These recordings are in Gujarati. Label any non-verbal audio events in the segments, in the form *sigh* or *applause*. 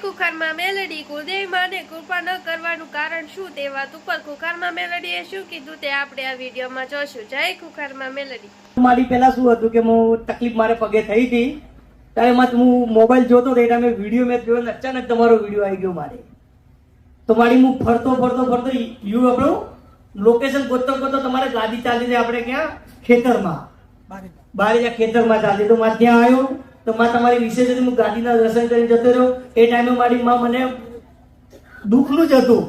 કુખારમાં મેલડી કુલદેવી માને કૃપા ન કરવાનું કારણ શું? તે વાત ઉપર કુખારમાં મેલડીએ શું કીધું તે આપણે આ વિડીયોમાં જોશું. જય કુખારમાં મેલડી. મારી પહેલા શું હતું કે હું તકલીફ મારે પગે થઈ હતી. ત્યારે માં હું મોબાઈલ જોતો હતો, એ ટાઈમે વીડિયો મેં જોયો અચાનક તમારો વીડિયો આવી ગયો મારે. તો મારી હું ફરતો ફરતો ફરતો યુ આપણું લોકેશન ગોતતો ગોતતો તમારે ગાડી ચાલી આપણે ક્યાં? ખેતરમાં. બારે જ્યાં ખેતરમાં ચાલી તો મારે ત્યાં આવ્યો. તો માં તમારી વિશે જતી હું ગાડીના દર્શન કરીને જતો રહ્યો. એ ટાઈમે મારી માં મને દુઃખનું જ હતું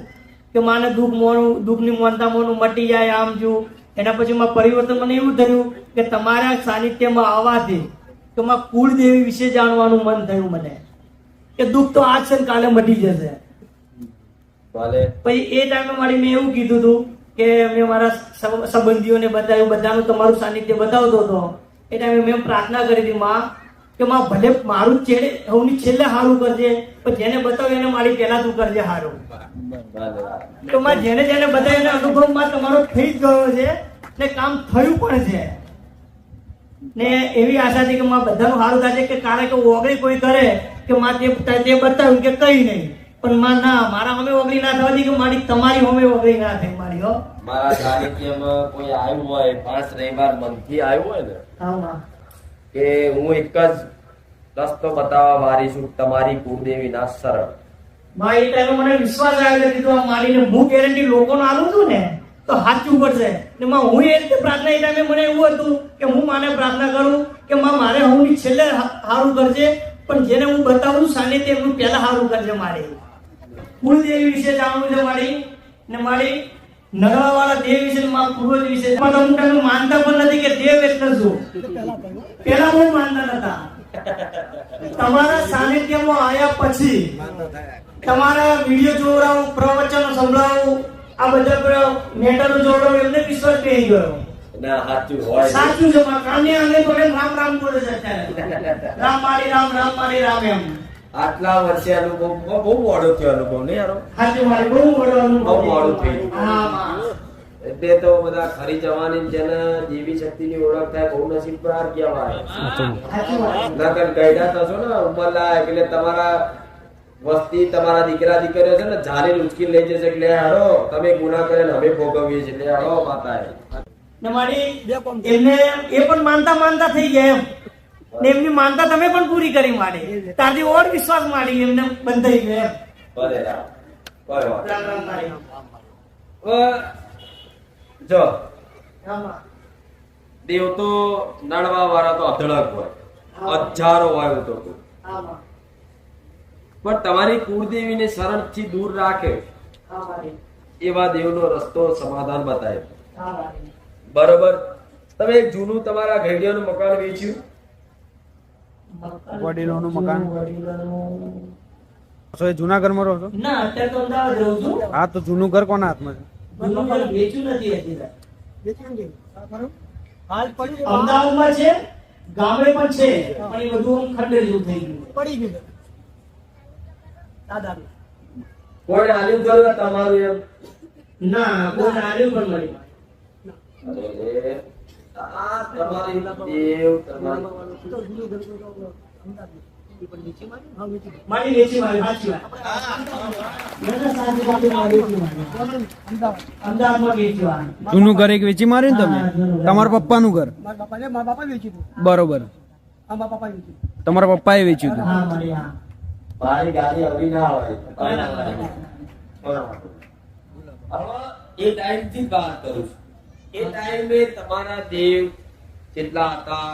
કે માને દુઃખ મોનું દુઃખની મોનતા મોનું મટી જાય આમ જો. એના પછી માં પરિવર્તન મને એવું થયું કે તમારા સાનિધ્યમાં આવવાથી તો માં કુળદેવી વિશે જાણવાનું મન થયું મને. કે દુઃખ તો આજ છે કાલે મટી જશે. ભલે. પછી એ ટાઈમે મારી મેં એવું કીધું હતું કે મેં મારા સંબંધીઓને બતાવ્યું બધાનું તમારું સાનિધ્ય બતાવતો હતો. એ ટાઈમે મેં પ્રાર્થના કરી હતી માં કે માં ભલે મારું છેડે હવની છેલ્લે હારું કરજે પણ જેને બતાવે એને મારી પહેલા તું કરજે હારું. તો માં જેને જેને બતાવે એના અનુભવમાં તમારો થઈ જ ગયો છે ને કામ થયું પણ છે. ને એવી આશા છે કે માં બધાનું સારું થાય છે કે કારણ કે ઓગળી કોઈ કરે કે માં તે તે બતાવ્યું કે કઈ નહીં. પણ માં ના મારા અમે ઓગળી ના થવા કે મારી તમારી અમે ઓગળી ના થઈ મારી હો. મારા સાનિધ્યમાં કોઈ આવ્યું હોય પાંચ રવિવાર મનથી આવ્યું હોય ને? હા કે હું એક જ રસ્તો બતાવવા વારી છું, તમારી કુળદેવી ના સરળ ભાઈ એ ટાઈમે મને વિશ્વાસ આવ્યો કે તું આ મારીને હું ગેરંટી લોકોને આલું છું ને, તો સાચું પડશે. ને માં, હું એ રીતે પ્રાર્થના એ ટાઈમે મને એવું હતું કે હું માને પ્રાર્થના કરું કે માં, મારે હું છેલ્લે સારું કરજે, પણ જેને હું બતાવું છું તે એમનું પહેલા સારું કરજે મારે. કુળદેવી વિશે જાણવું છે મારી, ને મારી નરવાવાળા દેવ વિશે મારા પૂર્વજ વિશે. પણ હું ટાઈમે માનતા પણ નથી કે દેવ એટલે શું પેલા બહુ માનતા નતા. તમારા સાનિધ્યમાં આવ્યા પછી તમારા વીડિયો જોવડાવું પ્રવચનો સંભળાવું આ બધા મેટરો જોવડાવું એમને વિશ્વાસ થઈ ગયો. સાચું છે રામ રામ બોલે છે અત્યારે. રામ મારી રામ રામ મારી રામ એમ. આટલા વર્ષે અનુભવ બહુ બહુ મોડો થયો અનુભવ નહીં યારો? બહુ મોડો અનુભવ બહુ મોડું માં. એટલે તો બધા ખરી જવાની જેને જીવી શક્તિ ની ઓળખ થાય બહુ નસીબદાર કહેવાય. નકર ગયડા થશો ને ઉંમરલાયક એટલે તમારા વસ્તી તમારા દીકરા દીકરીઓ છે ને જાલી ઉચકી લઈ જશે એટલે હારો તમે ગુના કરે ને અમે ભોગવીએ છીએ. એટલે હારો એમને એ પણ માનતા માનતા થઈ ગયા એમ. ને એમની માનતા તમે પણ પૂરી કરી માંડી તારથી ઓર વિશ્વાસ માંડી એમને બંધાઈ ગયો એમ. જો. દેવ તો નડવા વાળા તો અધળક હોય. હજારો હોય. તો. પણ તમારી કુળદેવીને શરણથી દૂર રાખે. એવા દેવનો રસ્તો સમાધાન બતાવે બરોબર? તમે જૂનું તમારા ઘેડિયાનું મકાન વેચ્યું? વડીલોનું મકાન. છો એ જુનાગઢમાં રહો છો? ના અત્યારે તો અમદાવાદ રહું છું. હા તો જૂનું ઘર કોના હાથમાં છે? જૂનું ઘર વેચ્યું નથી હજી. હાલ પડ્યું અમદાવાદમાં છે ગામડે પણ છે પણ એ બધું આમ ખંડેર જેવું થઈ ગયું પડી ગયું. દાદા. કોણ આલ્યું ગયું તમારું એમ? ના કોઈ આલ્યું પણ મળી આ તમારી જૂનું ઘર એક વેચી માર્યું ને તમે. તમારા પપ્પાનું ઘર? મારા બરોબર. મારા બાપા વેચ્યું તમારા પપ્પાએ વેચ્યું હતું? ગાડી આવી ના હોય. એ ટાઈમથી વાત કરું છું. એ ટાઈમે તમારા દેવ જેટલા હતા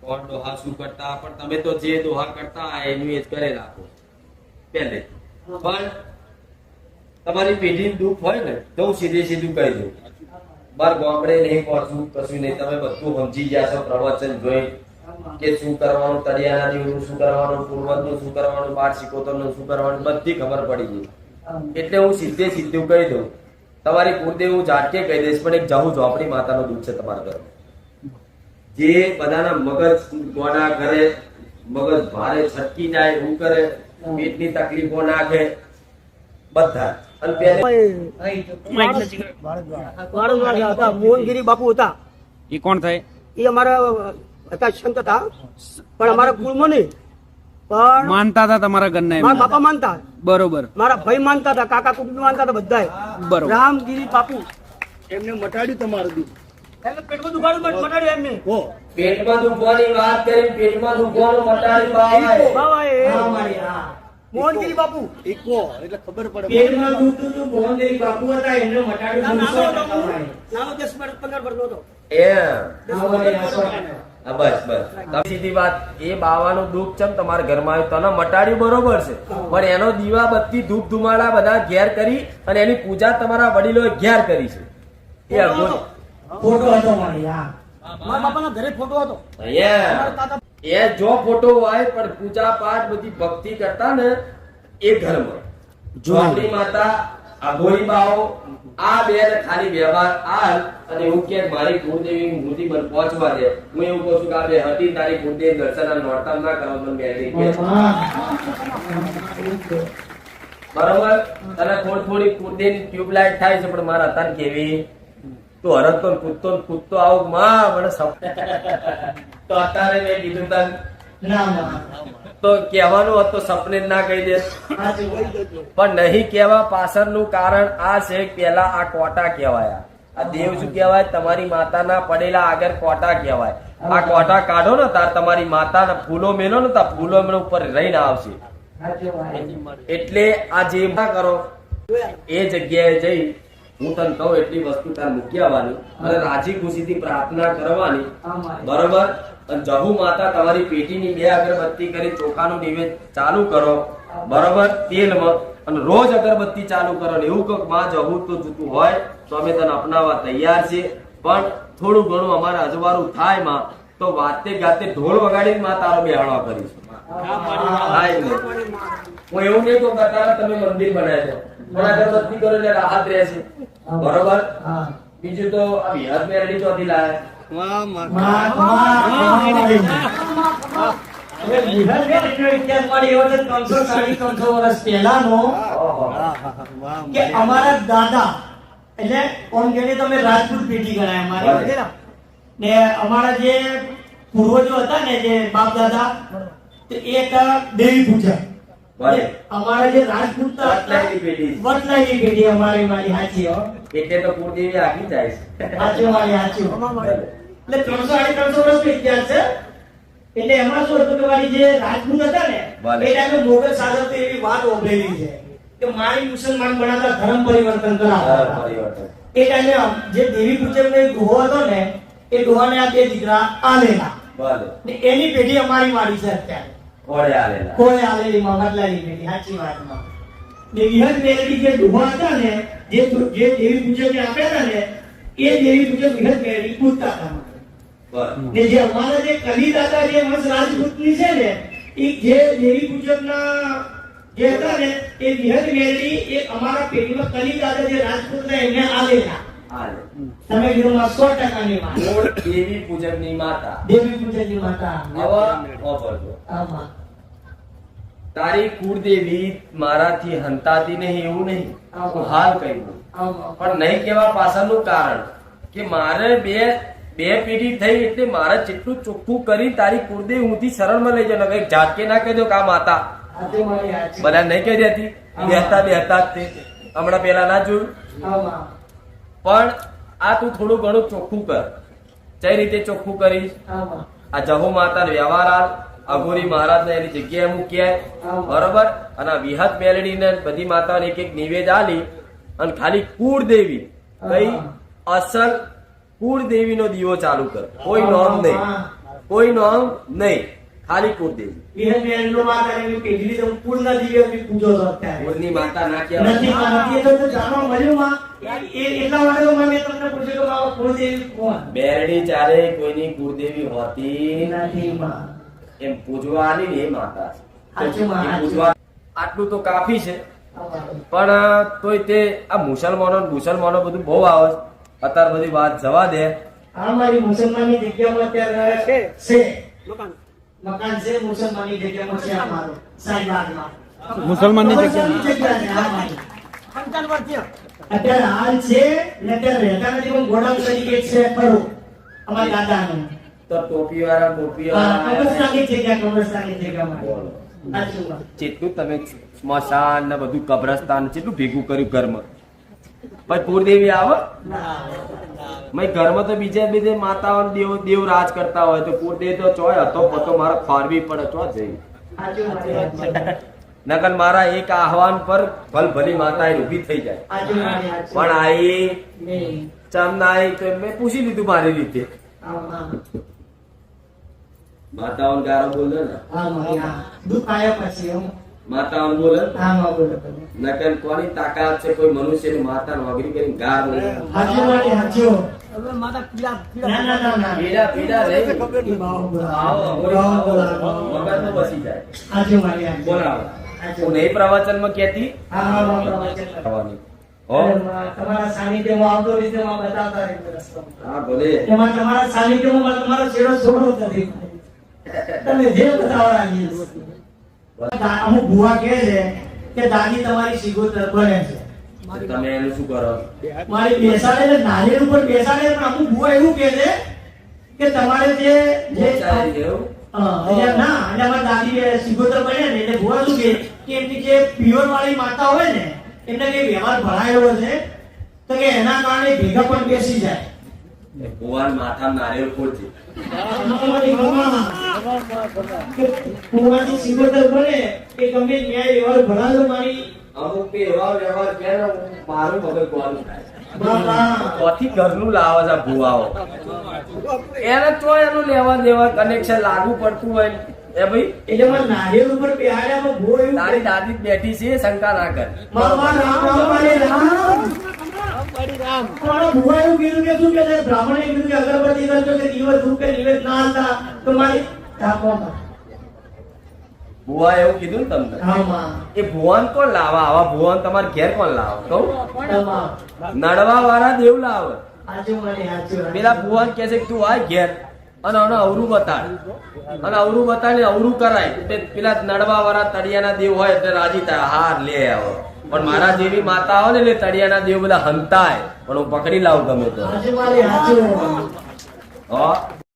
કોણ દોહા શું કરતા પણ તમે તો જે દોહા કરતા એનું એ જ કરે રાખો. પહેલે. પણ તમારી પેઢી દુઃખ હોય ને તો હું સીધે સીધું કહી દઉં. બાર ગામડે નહીં પહોંચવું કશું નહીં. તમે બધું સમજી ગયા છો પ્રવચન જોઈ કે શું કરવાનું તળિયાના દીવનું શું કરવાનું પૂર્વજનું શું કરવાનું બાર સિકોતરનું શું કરવાનું બધી ખબર પડી ગઈ. એટલે હું સીધે સીધું કહી દઉં. તમારી કુળદેવ હું જાતે કહી દઈશ પણ એક જહુ ઝોપડી માતાનો દુઃખ છે તમારા ઘર. જે બધાના મગજ ગોડા કરે મગજ ભારે છટકી જાય એવું કરે પેટની તકલીફો નાખે બધા. મોહનગીરી બાપુ હતા. એ કોણ થાય? એ અમારા હતા સંત હતા. પણ અમારા કુળમાં નહીં. પણ માનતા હતા તમારા ઘરના મારા બાપા માનતા. બરોબર. મારા ભાઈ માનતા હતા કાકા કુટુંબ માનતા હતા બધા બરોબર. રામગીરી બાપુ. એમને મટાડ્યું તમારું દુઃખ. પેટમાં દુખાડું મટાડ્યું એમને. પેટમાં દુખવાની વાત કરી પેટમાં દુખવાનું મટાડી બાવાએ. બાવાએ. હા મારી હા. મોહનગીરી બાપુ. પેટમાં દુખતું હતું મોહનદેવી બાપુ હતા એમને મટાડ્યું નાનો દુઃખ હતો સો ટકા હું. મારી. નાનો દસ પંદર વર્ષનો હતો. એમ. હા મારી હા સો ટકા. હા, બસ બસ સીધી વાત એ બાવાનું દુઃખ છે તમારા ઘરમાં આવ્યું તને મટાડ્યું બરોબર છે. પણ એનો દીવા બત્તી ધૂપ ધુમાડા બધા ઘેર કરી અને એની પૂજા તમારા વડીલો ઘેર કરી છે. એ ફોટો હતો. મારા ઘરે ફોટો હતો. અહીંયા. મારા તાતા એ જો ફોટો હોય પણ પૂજા પાઠ બધી ભક્તિ કરતા ને એ ઘરમાં. જો માતા અઘોરી ગોળીબાઓ, આ બે ખાલી વ્યવહાર આલ અને એવું કે મારી કુળદેવી મૂર્તિ પર પહોંચવા દે. હું એવું કહું છું કે આ બે હતી, તારી કુળદેવી દર્શન આ ના કરો મને મેળવી બરોબર? તને થોડી થોડી કુળદેવી ટ્યુબલાઇટ થાય છે, પણ મારા તન કેવી? તું હરતો કૂદતો કૂદતો આવું, માં, મને *laughs* તો અત્યારે મેં કીધું તને. ના. તો કહેવાનું હતું સપને ના કહી દે પણ નહીં કહેવા પાછળનું કારણ આ છે પેલા આ કોટા કહેવાયા. આ દેવ શું કહેવાય? તમારી માતાના પડેલા આગળ કોટા કહેવાય. આ કોટા કાઢો ને તાર તમારી માતાના ફૂલો મેલો ને તાર ફૂલો મેળો ઉપર રહીને આવશે. એટલે આ જે કરો, એ જગ્યાએ જઈ હું તને કહું, એટલી વસ્તુ તાર મૂકી આવવાની. અને રાજી ખુશીથી પ્રાર્થના કરવાની. બરોબર? જહુ માતા તમારી પેટીની બે અગરબત્તી કરી ચોખાનું નિવેદ ચાલુ કરો. બરોબર? તેલમાં. અને રોજ અગરબત્તી ચાલુ કરો. ને એવું કંઈકમાં જહુ તો જૂતું હોય તો અમે તને અપનાવવા તૈયાર છીએ. પણ થોડું ઘણું અમારે અજવાળું થાયમાં તો વાતે ગાતે ઢોલ વગાડીને માં તારો બેહાડો કરીશું. હું એવું નહીં તો કરતા તમે મંદિર બનાવ્યા છો પણ અગરબત્તી કરો એટલે રાહત રહેશે. બરોબર? બીજું તો આ બિહાર મેરડી ચોથી લાયા અમારા દાદા એટલે ઓમ જેને તમે રાજપૂત પેઢી ગણાય અમારે. ને અમારા જે પૂર્વજો હતા ને જે બાપ દાદા એ હતા દેવી પૂજા. અમારા જે રાજપૂત હતા, વટલાઈની પેઢી. અમારી મારી સાચી હો. એટલે તો કુળદેવી આગી જાય છે. સાચી મારી સાચી એટલે ત્રણસો સાડી ત્રણસો વર્ષનો ઇતિહાસ છે. એટલે એમાં શું હતું કે મારી જે રાજપૂત હતા ને એ ટાઈમે મોગલ શાસક એવી વાત ઓભળેલી છે કે મારી મુસલમાન બનાતા ધર્મ પરિવર્તન કરાવતા એ ટાઈમે જે દેવી પૂજન નો એક હતો ને એ ડોહાને આ બે દીકરા આલેલા. ને એની પેઢી અમારી વાળી છે અત્યારે. ઘોડે આલેલા. કોઈ આલેલી મગદલાની પેઢી સાચી વાતમાં ને વિહત મેળવી જે ગુહા હતા ને જે જે દેવી પૂજકને આપ્યા હતા ને એ દેવી પૂજન વિહત મેળવી પૂજતા હતા. ને જે અમારા જે કલિદાતા જે વંશ રાજપૂતની છે ને એ જે દેવી પૂજકના જે હતા ને એ વિહત મેલડી એ અમારા પેઢીમાં કલિદાતા જે રાજપૂત ને એમને આલેલા. તમે કીધું માં સો ટકાની વાત. મૂળ દેવી પૂજકની માતા. દેવી પૂજકની માતા. હવે વાપરજો. આમાં. તારી કુળદેવી મારાથી હંતાતી નહીં એવું નહીં. હાલ કહી દઉં. પણ નહીં કેવા પાછળનું કારણ કે મારે બે બે પેઢી થઈ એટલે મારે જેટલું ચોખ્ખું કરી તારી કુળદેવી ઊંધી શરણમાં લઈ જાવ કઈ જાતકે ના કહેજો કે આ માતા. બધા નહીં કહી દેતી બેહતા બેહતા જ તે. હમણાં પેલા ના જોયું? પણ આ તું થોડું ઘણું ચોખ્ખું કર. કઈ રીતે ચોખ્ખું કરીશ? આ જહુ માતા વ્યવહાર હાલ અઘોરી મહારાજ ને એની જગ્યાએ મૂક્યા બરોબર? અને વિહત મેલડી ને બધી માતાને એક એક નિવેદ આલી અને ખાલી કુળદેવી કઈ અસલ કુળદેવી નો દીવો ચાલુ કર. કોઈ નોમ નહીં. કોઈ નોમ નહીં. ખાલી કુળદેવી. કુળની માતા ના કહેવાય. બેરડી ચારે કોઈની કુળદેવી હોતી નથી એમ પૂજવાની ને એ માતા આટલું તો કાફી છે. પણ તોય તે આ મુસલમાનો મુસલમાનો બધું બહુ આવે છે. અત્યારે બધી વાત જવા દે. આ મારી મુસલમાનની જગ્યામાં અત્યારે છે. છે. મકાન. છે મુસલમાનની જગ્યામાં છે અમારો. સાઈબાગમાં મુસલમાનની જગ્યા અત્યારે હાલ છે ને અત્યારે રહેતા નથી પણ ગોડાઉન તરીકે છે ખરું અમારા દાદાનું. તો ટોપી વાળા ટોપી વાળા કબ્રસ્તાનની જગ્યા કબ્રસ્તાનની જગ્યામાં. બોલો. જેટલું તમે સ્મશાન ને બધું કબ્રસ્તાન જેટલું ભેગું કર્યું ઘરમાં. પછી પૂરદેવી આવે? મેં ઘરમાં તો બીજા બીજે માતાઓ દેવ દેવ રાજ કરતા હોય તો પૂરદેવ તો ચોય હતો પતો મારે ફારવી પડે ચો જઈ હાચું મારી એક આહવાન પર ભલ ભલી માતા એ ઊભી થઈ જાય. પણ આઈ. ચમ ના આઈ તો મેં પૂછી લીધું મારી રીતે. માતાઓ. ગારો બોલ્યો ને. દુઃખ આવ્યા પછી હું. માતાઓને બોલે માં બોલો. નકર કોની તાકાત છે કોઈ મનુષ્યની માતા નોકરી કરીને ગાર બોલે હાચું મારી હાચું. હવે માતા પીડા ના, ના, ના, ના. પીડા પીડા રહી એ ભાવ બોલાવો. આવો ભાવ બોલાવો. મગજમાં બસી જાય હાચું મારી હાચું. બોલાવો હું નહીં પ્રવચનમાં કહેતી હા, હા, માં પ્રવચન કરો. આવવાની. હો અરે માં, તમારા સાનિધ્યમાં આવતો રીતે માં બતાવતા હા ભલે એમાં તમારા સાનિધ્યમાં તમારો છેડો છોડો નથી તમે જે બતાવવા રાજી અમુક ભુવા કે છે કે દાદી તમારી સિગોતર બને છે. તમે એનું શું કરો? મારી બેસાડે નારિયેળ ઉપર બેસાડે પણ અમુક ભુવા એવું કે છે કે તમારે જે જે હા, ના એટલે અમારી દાદી સિગોતર બને ને એટલે ભુવા શું કે એમની જે પિયોર વાળી માતા હોય ને એમને જે વ્યવહાર ભરાયેલો છે તો કે એના કારણે ભેગા પણ બેસી જાય. એ માથા નારિયેળ બને વ્યવહાર મારી. અમુક એવા વ્યવહાર કે મારું મગજ ગોળું થાય. ઘરનું લાવે છે ભુવાઓ? એને તો એનું લેવા દેવા કનેક્શન લાગુ પડતું હોય. એ ભાઈ એટલે મારા નારિયેળ ઉપર બેહાડ્યામાં ભૂ એવું તારી દાદી બેઠી છે શંકા ના કર. રામ રામ. રામ ભુવા એવું કીધું કે શું કે બ્રાહ્મણે કીધું કે અગરબત્તી કરજો કે દિવસ ધૂપ કે નિવેદ ના હતા તો મારી ઠાકોરમાં. ભુવા એવું કીધું ને તમને? એ ભુવન કોણ લાવા? આવા ભુવન તમારે ઘેર કોણ લાવે? કહું. નડવા વાળા દેવ લાવે. હાચું પેલા ભુવન કે છે કે તું આ ઘેર. અને અને અવરું બતાડ. અને અવરું બતાડીને અવરું કરાય. તે પેલા નડવા વાળા તળિયાના દેવ હોય એટલે રાજી થાય. હાર લે આવો. પણ મારા જેવી માતા હોય ને એટલે તળિયાના દેવ બધા હંતાય. પણ હું પકડી લાવું ગમે તો.